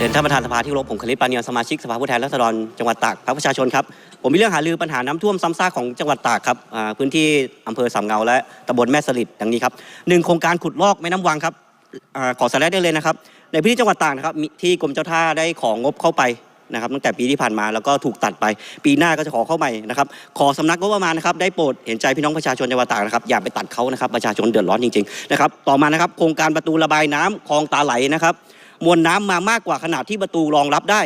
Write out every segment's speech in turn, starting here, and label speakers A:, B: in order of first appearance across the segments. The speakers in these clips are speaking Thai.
A: เรียนท่านประธานสภาที่เคารพผมคลิตปานียนสมาชิกสภาผู้แทนราษฎรจังหวัดตากพรรคประชาชนครับผมมีเรื่องหารือปัญหาน้ำท่วมซ้ำซากของจังหวัดตากครับอ่าพื้นที่อำเภอสามเงาและตำบลแม่สลิดดังนี้ครับหนึ่งโครงการขุดลอกแม่น้ำวังครับอาขอสไลด์ได้เลยนะครับในพื้นที่จังหวัดตากนะครับมีที่กรมเจ้าท่าได้ของงบเข้าไปนะครับตั้งแต่ปีที่ผ่านมาแล้วก็ถูกตัดไป ปีหน้าก็จะขอเข้าใหม่นะครับขอสำนักงบประมาณนะครับได้โปรดเห็นใจพี่น้องประชาชนจังหวัดตากนะครับอย่าไปตัดเขานะครับประชาชนเดือดร้อนจริงๆนะครับต่อมานะครับโครงการประตูระบายน้ำคลองตาไหลนะครับ มวลน้ำมามากกว่าขนาดที่ประตูรองรับได้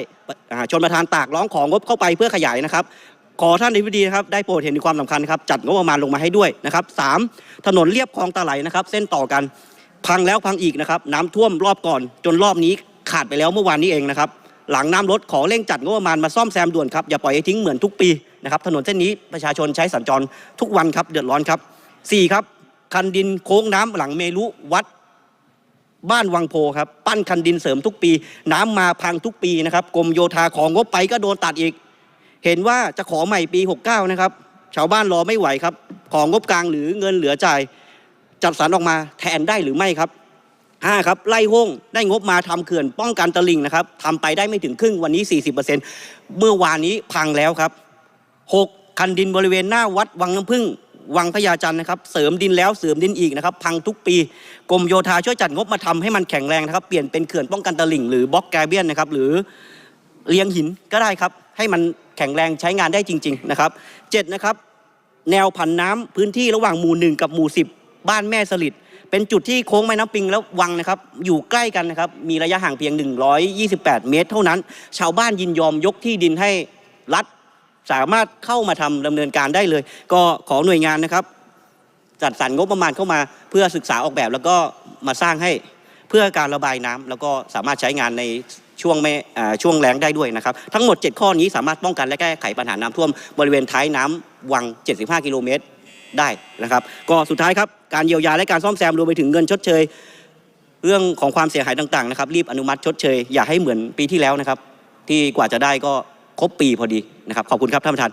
A: ชนประธานตากร้องของงบเข้าไปเพื่อขยายนะครับ ขอท่านอธิบดีครับได้โปรดเห็นความสำคัญครับจัดงบประมาณลงมาให้ด้วยนะครับสามถนนเลียบคลองตาไหลนะครับ เส้นต่อกันพังแล้วพังอีกนะครับน้ำท่วมรอบก่อนจนรอบนี้ขาดไปแล้วเมื่อวานนี้เองนะครับหลังน้ำลดขอเร่งจัดงบประมาณมาซ่อมแซมด่วนครับอย่าปล่อยให้ทิ้งเหมือนทุกปีนะครับถนนเส้นนี้ประชาชนใช้สัญจรทุกวันครับเดือดร้อนครับสี่ครับคันดินโค้งน้ำหลังเมรุวัด บ้านวังโพครับ ปั้นคันดินเสริมทุกปี น้ำมาพังทุกปีนะครับกรมโยธาของงบไปก็โดนตัดอีก เห็นว่าจะขอใหม่ปี 69 นะครับ ชาวบ้านรอไม่ไหวครับ ของงบกลางหรือเงินเหลือจ่าย จัดสรรออกมาแทนได้หรือไม่ครับห้าครับไล่ห้งได้งบมาทำเขื่อนป้องกันตลิ่งนะครับทำไปได้ไม่ถึงครึ่งวันนี้ 40%เมื่อวานนี้พังแล้วครับหกคันดินบริเวณหน้าวัดวังน้ำพึ่ง วังพญาจันทร์นะครับ เสริมดินแล้วเสริมดินอีกนะครับ พังทุกปีกรมโยธาช่วยจัดงบมาทำให้มันแข็งแรงนะครับ เปลี่ยนเป็นเขื่อนป้องกันตลิ่ง หรือบล็อกแกเบียนนะครับ หรือเลียงหินก็ได้ครับ ให้มันแข็งแรงใช้งานได้จริง ๆ นะครับเจ็ดนะครับ แนวผันน้ำพื้นที่ระหว่างหมู่หนึ่งกับหมู่สิบบ้านแม่สลิดเป็นจุดที่โค้งแม่น้ำปิงแล้ววังนะครับ อยู่ใกล้กันนะครับ มีระยะห่างเพียง 128 เมตร เท่านั้น ชาวบ้านยินยอมยกที่ดินให้รัฐ สามารถเข้ามาทำดำเนินการได้เลย ก็ขอหน่วยงานนะครับ จัดสรรงบประมาณเข้ามา เพื่อศึกษาออกแบบแล้วก็มาสร้างให้เพื่อการระบายน้ำแล้วก็สามารถใช้งานในช่วงไม่อ่าช่วงแล้งได้ด้วยนะครับ ทั้งหมด 7 ข้อนี้สามารถป้องกันและแก้ไขปัญหาน้ำท่วมบริเวณท้ายน้ำวัง 75 กิโลเมตรได้นะครับ ก็สุดท้ายครับการเยียวยาและการซ่อมแซมรวมไปถึงเงินชดเชย เรื่องของความเสียหายต่างๆนะครับ รีบอนุมัติชดเชย อย่าให้เหมือนปีที่แล้วนะครับ ที่กว่าจะได้ก็ ครบปีพอดีนะครับขอบคุณครับท่านประธาน